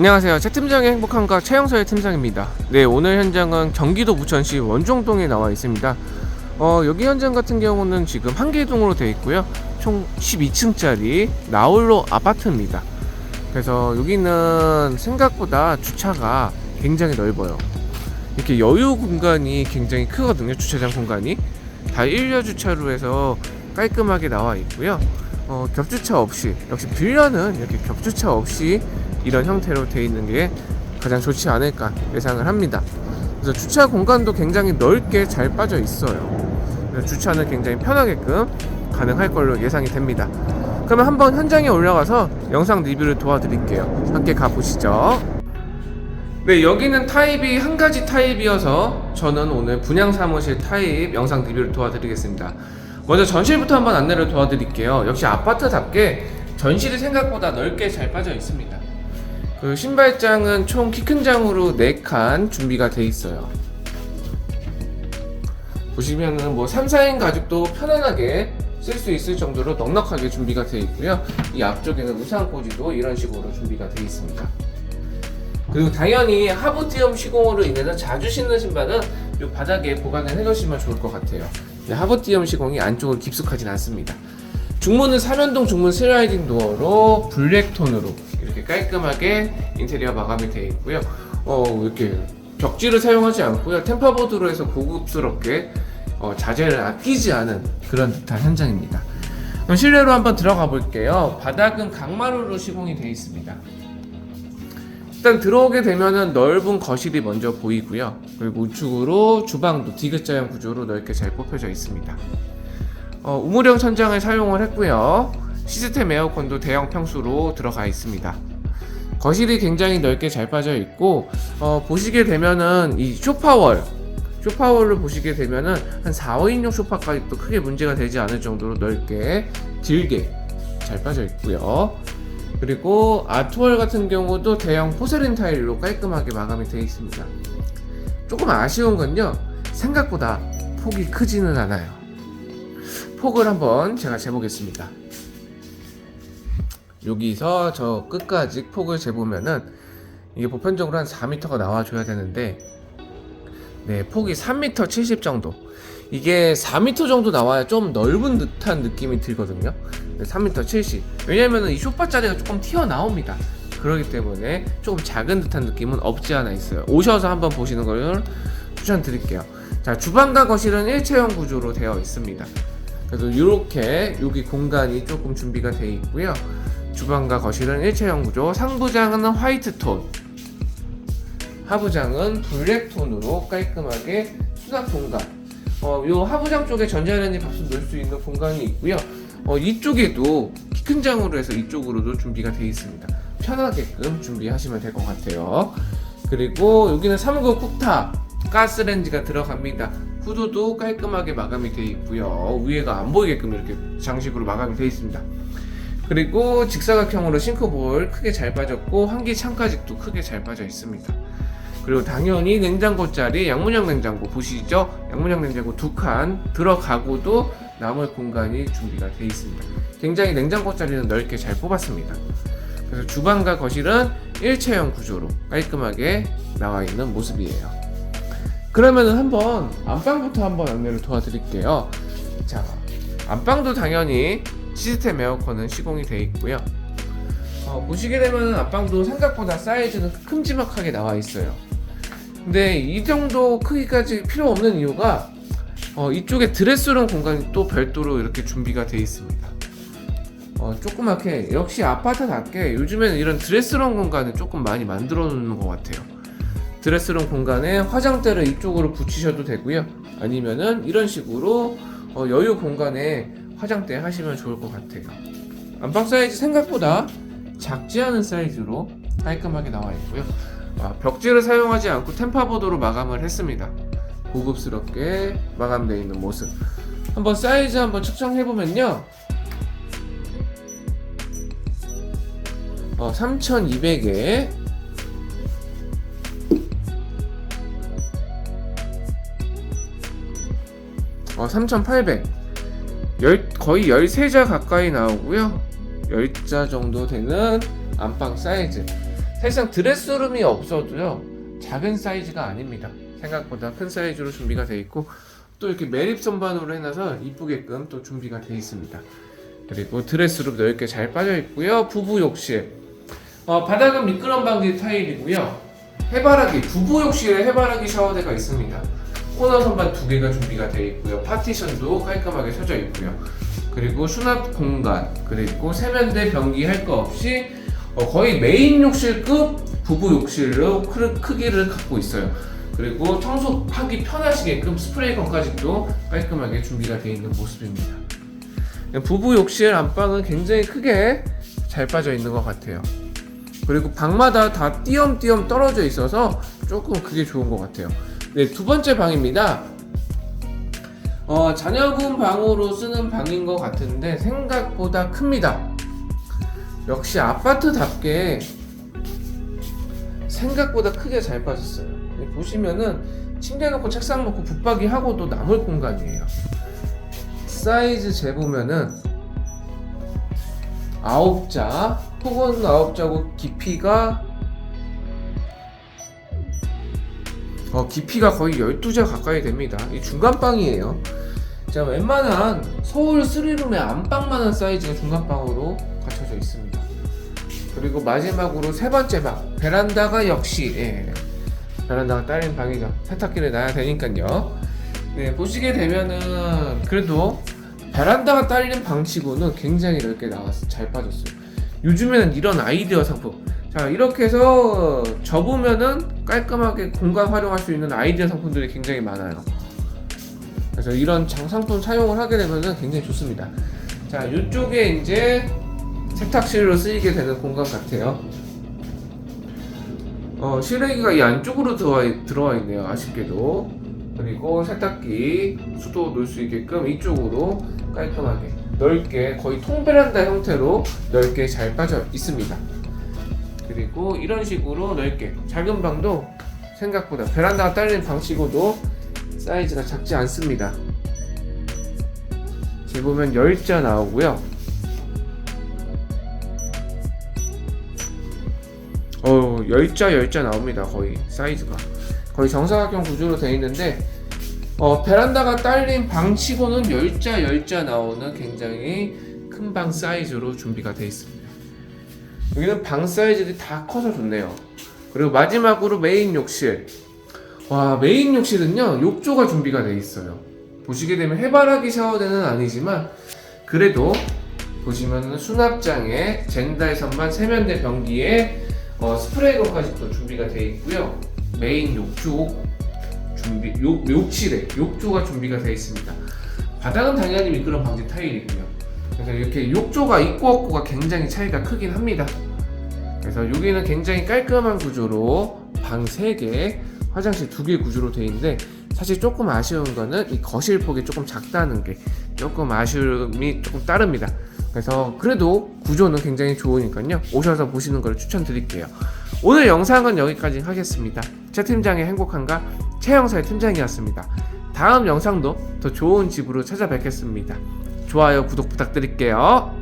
안녕하세요. 최 팀장의 행복한가 최영서의 팀장입니다. 네, 오늘 현장은 경기도 부천시 원종동에 나와 있습니다. 어, 여기 현장 같은 경우는 지금 한 개동으로 되어 있고요. 총 12층짜리 나홀로 아파트입니다. 그래서 여기는 생각보다 주차가 굉장히 넓어요. 이렇게 여유 공간이 굉장히 크거든요. 주차장 공간이 다 1려 주차로 해서 깔끔하게 나와 있고요. 어, 겹주차 없이 역시 빌려는 이렇게 겹주차 없이 이런 형태로 되어 있는 게 가장 좋지 않을까 예상을 합니다. 그래서 주차 공간도 굉장히 넓게 잘 빠져 있어요. 주차는 굉장히 편하게끔 가능할 걸로 예상이 됩니다. 그러면 한번 현장에 올라가서 영상 리뷰를 도와드릴게요. 함께 가보시죠. 네, 여기는 타입이 한 가지 타입이어서 저는 오늘 분양 사무실 타입 영상 리뷰를 도와드리겠습니다. 먼저 전실부터 한번 안내를 도와드릴게요. 역시 아파트답게 전실이 생각보다 넓게 잘 빠져 있습니다. 그 신발장은 총 키 큰 장으로 4칸 준비가 돼 있어요. 보시면은 뭐 3, 4인 가족도 편안하게 쓸 수 있을 정도로 넉넉하게 준비가 되어 있고요. 이 앞쪽에는 우산 꽂이도 이런 식으로 준비가 되어 있습니다. 그리고 당연히 하부티엄 시공으로 인해서 자주 신는 신발은 이 바닥에 보관을 해 놓으시면 좋을 것 같아요. 네, 하부티엄 시공이 안쪽으로 깊숙하진 않습니다. 중문은 사면동 중문 슬라이딩 도어로 블랙 톤으로 이렇게 깔끔하게 인테리어 마감이 되어 있고요. 어, 이렇게 벽지를 사용하지 않고요. 템퍼보드로 해서 고급스럽게 어, 자재를 아끼지 않은 그런 듯한 현장입니다. 그럼 실내로 한번 들어가 볼게요. 바닥은 강마루로 시공이 되어 있습니다. 일단 들어오게 되면은 넓은 거실이 먼저 보이고요. 그리고 우측으로 주방도 디귿자형 구조로 넓게 잘 뽑혀져 있습니다. 어, 우물형 천장을 사용을 했고요. 시스템 에어컨도 대형 평수로 들어가 있습니다. 거실이 굉장히 넓게 잘 빠져 있고 어, 보시게 되면은 이 쇼파월 쇼파월을 보시게 되면은 한 4, 5인용 쇼파까지도 크게 문제가 되지 않을 정도로 넓게 길게 잘 빠져 있고요. 그리고 아트월 같은 경우도 대형 포세린 타일로 깔끔하게 마감이 되어 있습니다. 조금 아쉬운 건요. 생각보다 폭이 크지는 않아요. 폭을 한번 제가 재보겠습니다. 여기서 저 끝까지 폭을 재보면은 이게 보편적으로 한 4m가 나와줘야 되는데 네 폭이 3m 70 정도. 이게 4m 정도 나와야 좀 넓은 듯한 느낌이 들거든요. 3m 70 왜냐면은 이 쇼파 자리가 조금 튀어나옵니다. 그렇기 때문에 조금 작은 듯한 느낌은 없지 않아 있어요. 오셔서 한번 보시는 걸 추천드릴게요. 자 주방과 거실은 일체형 구조로 되어 있습니다. 그래서 이렇게 여기 공간이 조금 준비가 되어 있고요 주방과 거실은 일체형 구조 상부장은 화이트 톤 하부장은 블랙 톤으로 깔끔하게 수납 공간. 어, 요 하부장 쪽에 전자레인지 밥솥 넣을 수 있는 공간이 있고요. 어, 이쪽에도 키 큰 장으로 해서 이쪽으로도 준비가 되어 있습니다. 편하게끔 준비하시면 될 것 같아요. 그리고 여기는 3구 쿡탑 가스레인지가 들어갑니다. 후드도 깔끔하게 마감이 되어 있고요. 위에가 안 보이게끔 이렇게 장식으로 마감이 되어 있습니다 그리고 직사각형으로 싱크볼 크게 잘 빠졌고 환기 창가직도 크게 잘 빠져 있습니다. 그리고 당연히 냉장고 자리 양문형 냉장고 보시죠? 양문형 냉장고 두 칸 들어가고도 남을 공간이 준비가 되어 있습니다. 굉장히 냉장고 자리는 넓게 잘 뽑았습니다. 그래서 주방과 거실은 일체형 구조로 깔끔하게 나와 있는 모습이에요. 그러면은 한번 안방부터 한번 안내를 도와드릴게요. 자, 안방도 당연히 시스템 에어컨은 시공이 되어 있고요. 어, 보시게 되면 안방도 생각보다 사이즈는 큼지막하게 나와 있어요. 근데 이 정도 크기까지 필요 없는 이유가 어, 이쪽에 드레스룸 공간이 또 별도로 이렇게 준비가 되어 있습니다. 어, 조그맣게 역시 아파트답게 요즘에는 이런 드레스룸 공간을 조금 많이 만들어 놓는 것 같아요. 드레스룸 공간에 화장대를 이쪽으로 붙이셔도 되고요. 아니면은 이런 식으로 어, 여유 공간에 화장대 하시면 좋을 것 같아요. 안방 사이즈 생각보다 작지 않은 사이즈로 깔끔하게 나와 있고요. 아, 벽지를 사용하지 않고 템파보드로 마감을 했습니다. 고급스럽게 마감되어 있는 모습. 한번 사이즈 한번 측정해 보면요. 어, 3,200에 어, 3,800. 열, 거의 13자 가까이 나오고요. 10자 정도 되는 안방 사이즈. 사실상 드레스룸이 없어도요 작은 사이즈가 아닙니다. 생각보다 큰 사이즈로 준비가 되어 있고 또 이렇게 매립 선반으로 해놔서 이쁘게끔 또 준비가 되어 있습니다. 그리고 드레스룸 넓게 잘 빠져 있고요. 부부 욕실. 어, 바닥은 미끄럼 방지 타일이고요. 해바라기 부부 욕실에 해바라기 샤워대가 있습니다. 코너 선반 두 개가 준비가 되어 있고요. 파티션도 깔끔하게 쳐져 있고요. 그리고 수납 공간 그리고 세면대 변기 할 거 없이 어, 거의 메인 욕실급 부부 욕실로 크, 크기를 갖고 있어요. 그리고 청소하기 편하시게끔 스프레이건까지도 깔끔하게 준비가 되어 있는 모습입니다. 부부 욕실 안방은 굉장히 크게 잘 빠져 있는 것 같아요. 그리고 방마다 다 띄엄띄엄 떨어져 있어서 조금 그게 좋은 것 같아요. 네, 두 번째 방입니다. 어, 자녀분 방으로 쓰는 방인 것 같은데 생각보다 큽니다. 역시 아파트답게 생각보다 크게 잘 빠졌어요. 네, 보시면은 침대 놓고 책상 놓고 붙박이 하고도 남을 공간이에요. 사이즈 재보면은 아홉 자 폭은 아홉 자고 깊이가 어 깊이가 거의 12자 가까이 됩니다. 이 중간방이에요. 자 웬만한 서울 3룸의 안방만한 사이즈가 중간방으로 갖춰져 있습니다. 그리고 마지막으로 세 번째 방 베란다가 역시 예, 베란다가 딸린 방이죠. 세탁기를 놔야 되니까요. 네 보시게 되면은 그래도 베란다가 딸린 방치고는 굉장히 넓게 나와서 잘 빠졌어요. 요즘에는 이런 아이디어 상품. 자, 이렇게 해서 접으면은 깔끔하게 공간 활용할 수 있는 아이디어 상품들이 굉장히 많아요. 그래서 이런 장 상품 사용을 하게 되면은 굉장히 좋습니다. 자, 이쪽에 이제 세탁실로 쓰이게 되는 공간 같아요. 어, 실외기가 이 안쪽으로 들어와, 있- 들어와 있네요. 아쉽게도. 그리고 세탁기, 수도 놓을 수 있게끔 이쪽으로 깔끔하게 넓게 거의 통베란다 형태로 넓게 잘 빠져 있습니다. 그리고 이런 식으로 넓게 작은 방도 생각보다 베란다가 딸린 방치고도 사이즈가 작지 않습니다. 지금 보면 10자 나오고요. 어, 10자 10자 나옵니다. 거의 사이즈가. 거의 정사각형 구조로 되어 있는데 어, 베란다가 딸린 방치고는 10자 10자 나오는 굉장히 큰 방 사이즈로 준비가 되어 있습니다. 여기는 방 사이즈들이 다 커서 좋네요. 그리고 마지막으로 메인 욕실. 와, 메인 욕실은요, 욕조가 준비가 되어 있어요. 보시게 되면 해바라기 샤워대는 아니지만, 그래도 보시면 수납장에 젠다의 선반 세면대 변기에 어, 스프레이건까지 또 준비가 되어 있고요. 메인 욕조 준비, 욕, 욕실에 욕조가 준비가 되어 있습니다. 바닥은 당연히 미끄럼 방지 타일이고요. 그래서 이렇게 욕조가 있고 없고가 굉장히 차이가 크긴 합니다. 그래서 여기는 굉장히 깔끔한 구조로 방 3개, 화장실 2개 구조로 되어 있는데 사실 조금 아쉬운 거는 이 거실 폭이 조금 작다는 게 조금 아쉬움이 조금 따릅니다. 그래서 그래도 구조는 굉장히 좋으니까요. 오셔서 보시는 걸 추천드릴게요. 오늘 영상은 여기까지 하겠습니다. 최 팀장의 행복한가 최영사의 팀장이었습니다. 다음 영상도 더 좋은 집으로 찾아뵙겠습니다. 좋아요, 구독 부탁드릴게요.